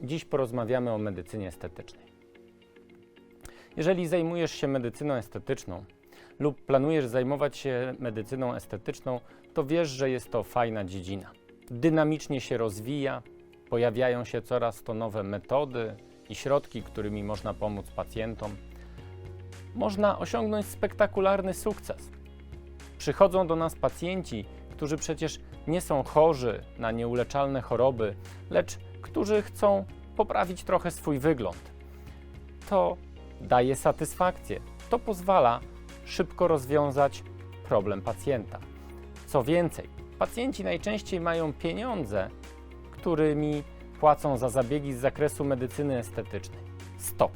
dziś porozmawiamy o medycynie estetycznej. Jeżeli zajmujesz się medycyną estetyczną lub planujesz zajmować się medycyną estetyczną, to wiesz, że jest to fajna dziedzina. Dynamicznie się rozwija, pojawiają się coraz to nowe metody i środki, którymi można pomóc pacjentom. Można osiągnąć spektakularny sukces. Przychodzą do nas pacjenci, którzy przecież nie są chorzy na nieuleczalne choroby, lecz którzy chcą poprawić trochę swój wygląd. To daje satysfakcję. To pozwala szybko rozwiązać problem pacjenta. Co więcej, pacjenci najczęściej mają pieniądze, którymi płacą za zabiegi z zakresu medycyny estetycznej. Stop.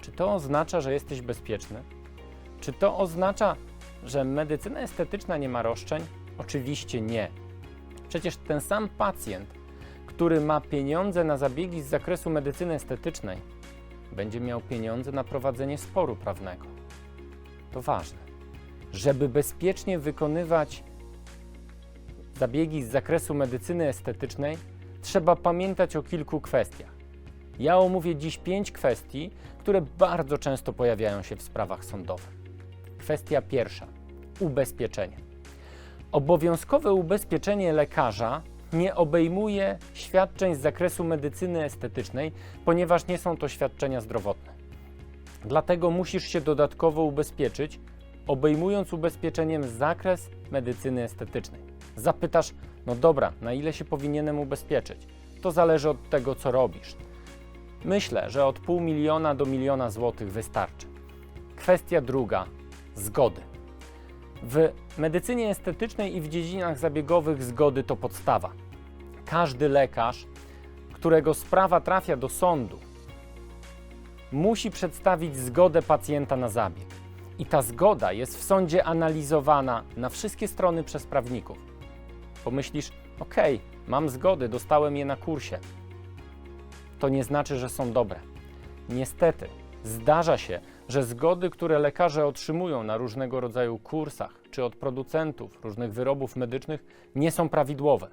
Czy to oznacza, że jesteś bezpieczny? Czy to oznacza, że medycyna estetyczna nie ma roszczeń? Oczywiście nie. Przecież ten sam pacjent, który ma pieniądze na zabiegi z zakresu medycyny estetycznej, będzie miał pieniądze na prowadzenie sporu prawnego. To ważne. Żeby bezpiecznie wykonywać zabiegi z zakresu medycyny estetycznej, trzeba pamiętać o kilku kwestiach. Ja omówię dziś pięć kwestii, które bardzo często pojawiają się w sprawach sądowych. Kwestia pierwsza: ubezpieczenie. Obowiązkowe ubezpieczenie lekarza nie obejmuje świadczeń z zakresu medycyny estetycznej, ponieważ nie są to świadczenia zdrowotne. Dlatego musisz się dodatkowo ubezpieczyć, obejmując ubezpieczeniem zakres medycyny estetycznej. Zapytasz, no dobra, na ile się powinienem ubezpieczyć? To zależy od tego, co robisz. Myślę, że od pół miliona do miliona złotych wystarczy. Kwestia druga zgody. W medycynie estetycznej i w dziedzinach zabiegowych zgody to podstawa. Każdy lekarz, którego sprawa trafia do sądu, musi przedstawić zgodę pacjenta na zabieg. I ta zgoda jest w sądzie analizowana na wszystkie strony przez prawników. Pomyślisz, ok, mam zgody, dostałem je na kursie. To nie znaczy, że są dobre. Niestety, zdarza się, że zgody, które lekarze otrzymują na różnego rodzaju kursach czy od producentów różnych wyrobów medycznych, nie są prawidłowe.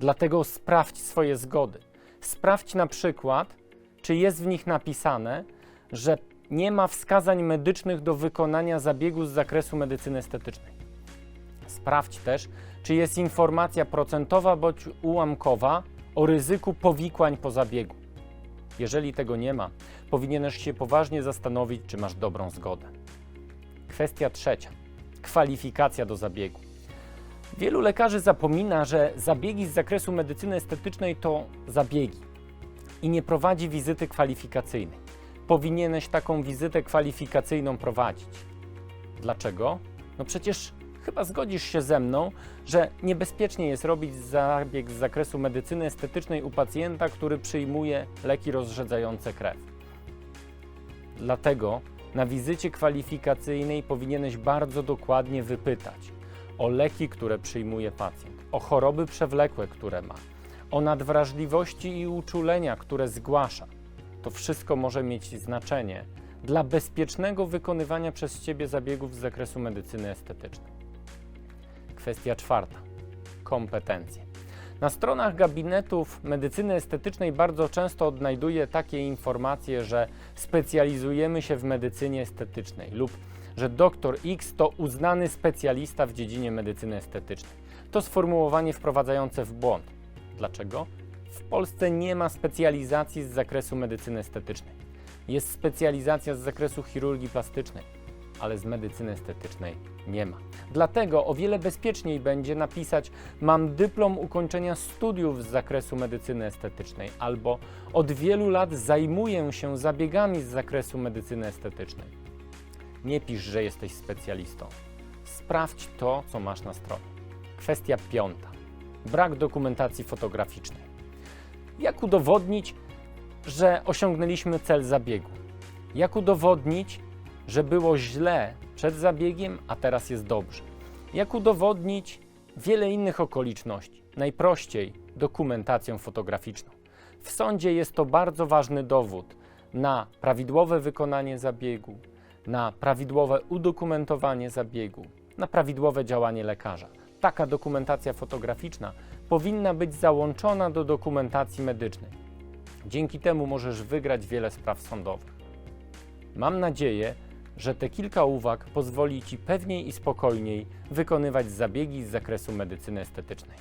Dlatego sprawdź swoje zgody. Sprawdź na przykład, czy jest w nich napisane, że nie ma wskazań medycznych do wykonania zabiegu z zakresu medycyny estetycznej. Sprawdź też, czy jest informacja procentowa bądź ułamkowa o ryzyku powikłań po zabiegu. Jeżeli tego nie ma, powinieneś się poważnie zastanowić, czy masz dobrą zgodę. Kwestia trzecia kwalifikacja do zabiegu. Wielu lekarzy zapomina, że zabiegi z zakresu medycyny estetycznej to zabiegi i nie prowadzi wizyty kwalifikacyjnej. Powinieneś taką wizytę kwalifikacyjną prowadzić. Dlaczego? No przecież chyba zgodzisz się ze mną, że niebezpiecznie jest robić zabieg z zakresu medycyny estetycznej u pacjenta, który przyjmuje leki rozrzedzające krew. Dlatego na wizycie kwalifikacyjnej powinieneś bardzo dokładnie wypytać o leki, które przyjmuje pacjent, o choroby przewlekłe, które ma, o nadwrażliwości i uczulenia, które zgłasza. To wszystko może mieć znaczenie dla bezpiecznego wykonywania przez Ciebie zabiegów z zakresu medycyny estetycznej. Kwestia czwarta kompetencje. Na stronach gabinetów medycyny estetycznej bardzo często odnajduję takie informacje, że specjalizujemy się w medycynie estetycznej lub że doktor X to uznany specjalista w dziedzinie medycyny estetycznej. To sformułowanie wprowadzające w błąd. Dlaczego? W Polsce nie ma specjalizacji z zakresu medycyny estetycznej. Jest specjalizacja z zakresu chirurgii plastycznej, ale z medycyny estetycznej nie ma. Dlatego o wiele bezpieczniej będzie napisać: Mam dyplom ukończenia studiów z zakresu medycyny estetycznej, albo od wielu lat zajmuję się zabiegami z zakresu medycyny estetycznej. Nie pisz, że jesteś specjalistą. Sprawdź to, co masz na stronie. Kwestia piąta: brak dokumentacji fotograficznej. Jak udowodnić, że osiągnęliśmy cel zabiegu? Jak udowodnić, że było źle przed zabiegiem, a teraz jest dobrze? Jak udowodnić wiele innych okoliczności? Najprościej dokumentacją fotograficzną. W sądzie jest to bardzo ważny dowód na prawidłowe wykonanie zabiegu, na prawidłowe udokumentowanie zabiegu, na prawidłowe działanie lekarza. Taka dokumentacja fotograficzna powinna być załączona do dokumentacji medycznej. Dzięki temu możesz wygrać wiele spraw sądowych. Mam nadzieję, że te kilka uwag pozwoli Ci pewniej i spokojniej wykonywać zabiegi z zakresu medycyny estetycznej.